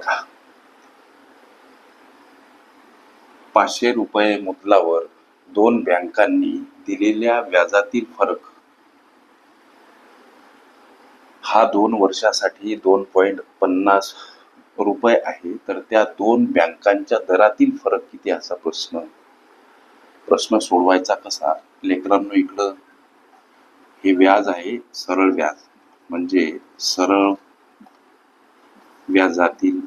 बघा. पाचशे रुपये मुदलावर दोन बँकांनी दिलेल्या व्याजातील फरक. हा दोन वर्षासाठी दोन पॉईंट पन्नास रुपये आहे तर त्या दोन बँकांच्या दरातील फरक किती असा प्रश्न. प्रश्न सोडवायचा कसा? लेकरांनो इकडं. हे व्याज आहे सरळ व्याज. म्हणजे सरळ व्याजातील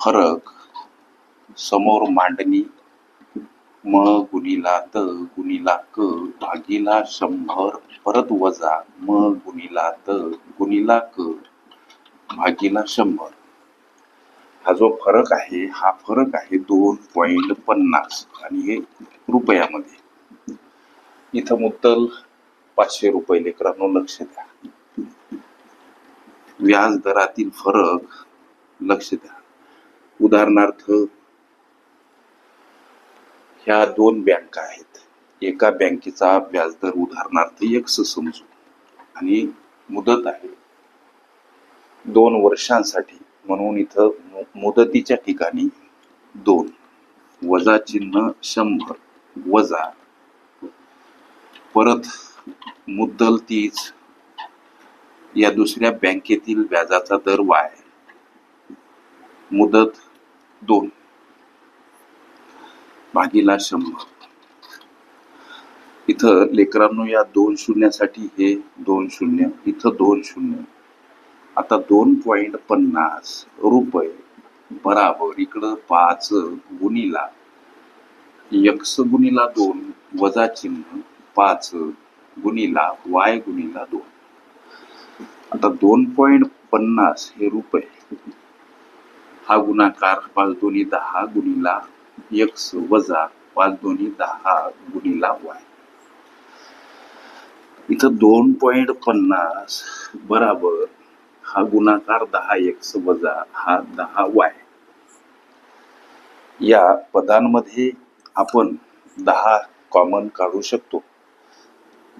फरक समोर मांडणी म गुणिला त गुणिला क भागीला शंभर परत वजा म गुणिला त गुणिला क भागीला शंभर. हा जो फरक आहे हा फरक आहे दोन पॉइंट पन्नास आणि हे रुपयामध्ये. इथं मुद्दल पाचशे रुपये लेकरांनो लक्ष द्या. व्याज दरातील फरक लक्ष द्या. उदाहरणार्थ ह्या दोन बँका आहेत. एका बँकेचा व्याजदर उदाहरणार्थ एक्स समजू. आणि मुदत आहे. दोन वर्षांसाठी म्हणून इथं मुदतीच्या ठिकाणी दोन. वजा चिन्ह शंभर. वजा परत मुद्दल तीच या दुसऱ्या बँकेतील व्याजाचा दर वाय? मुदत दोन. भागीला शंभर. इथं लेकरांनो या दोन शून्यासाठी हे दोन शून्य इथं दोन शून्य. आता दोन पॉइंट पन्नास रुपये बराबर इकडं पाच गुणीला. यक्स गुणीला दोन वजा चिन्ह पाच गुणीला वाय गुणीला दोन. आता दोन पॉईंट पन्नास हे रुपये. हा गुणाकार पाच दोन्ही दहा गुणिला एक्स वजा पाच दोन्ही दहा गुणिला वाय इथं दोन पॉईंट पन्नास बराबर हा गुणाकार दहा एक्स वजा हा दहा वाय या पदांमध्ये आपण दहा कॉमन काढू शकतो.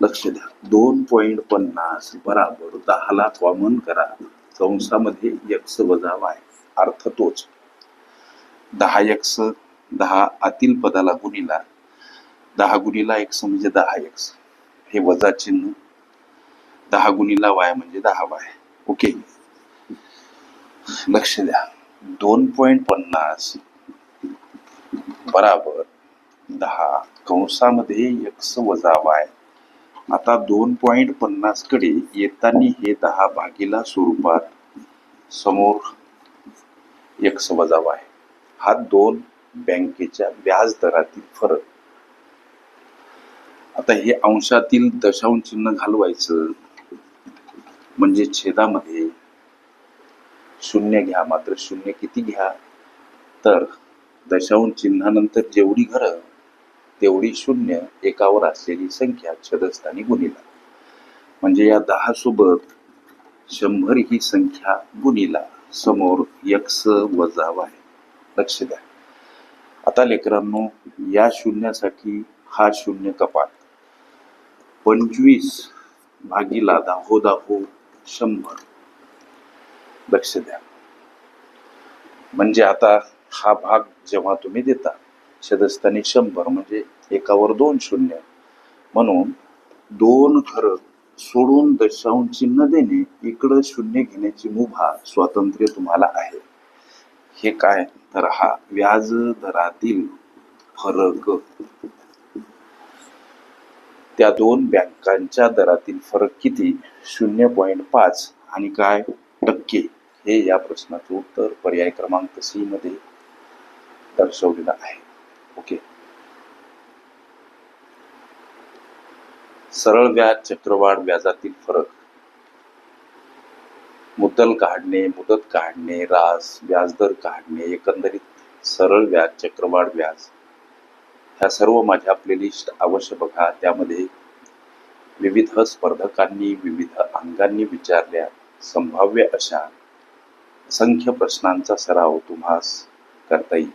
लक्ष द्या. दोन पॉईंट पन्नास बराबर दहाला कॉमन करा. कंसामध्ये एक्स वजा वाय अर्थ तोच. दहा एक्स दहा आतील पदाला गुणिला. दहा गुणिला एक्स म्हणजे दहा एक्स हे वजा चिन्ह. दहा गुणिला वाय म्हणजे दहा वाय ओके लक्ष द्या. दोन पॉइंट पन्नास बराबर दहा. कंसामध्ये एक्स वजा वाय आता दोन पॉईंट पन्नासकडे येताना हे दहा भागीला स्वरूपात समोर एक्स समजाव आहे. हा दोन बँकेच्या व्याज दरातील फरक. आता हे अंशातील दशांश चिन्ह घालवायचं म्हणजे छेदामध्ये शून्य घ्या मात्र शून्य किती घ्या? तर दशांश चिन्हानंतर जेवढी घरं तेवढी शून्य एकावर असलेली संख्या छदस्थानी गुणिला. म्हणजे या दहा सोबत शंभर ही संख्या गुणिला समोर यक्स वजा वाय. लक्ष द्या. आता लेकरांनो या शून्यासाठी हा शून्य कपात. पंचवीस भागीला दाहो दाहो शंभर. लक्ष द्या. म्हणजे आता हा भाग जेव्हा तुम्ही देता छदस्थानी शंभर म्हणजे एकावर दोन शून्य. म्हणून दोन घर सोडून दशांश चिन्ह देणे इकडं शून्य घेण्याची मुभा स्वातंत्र्य तुम्हाला आहे. हे काय? तर हा व्याज दरातील फरक. त्या दोन बँकांच्या दरातील फरक किती? शून्य पॉईंट पाच. आणि काय? टक्के. हे या प्रश्नाचं उत्तर पर्याय क्रमांक सी मध्ये दर्शवलेलं आहे. ओके. सरळ व्याज चक्रवाढ व्याजातील फरक. मुद्दल काढणे मुदत काढणे रास व्याजदर काढणे एकंदरीत सरळ व्याज चक्रवाढ व्याज. ह्या सर्व माझ्या प्लेलिस्ट अवश्य बघा. त्यामध्ये विविध स्पर्धकांनी विविध अंगांनी विचारल्या संभाव्य अशा असंख्य प्रश्नांचा सराव तुम्हास करता येईल.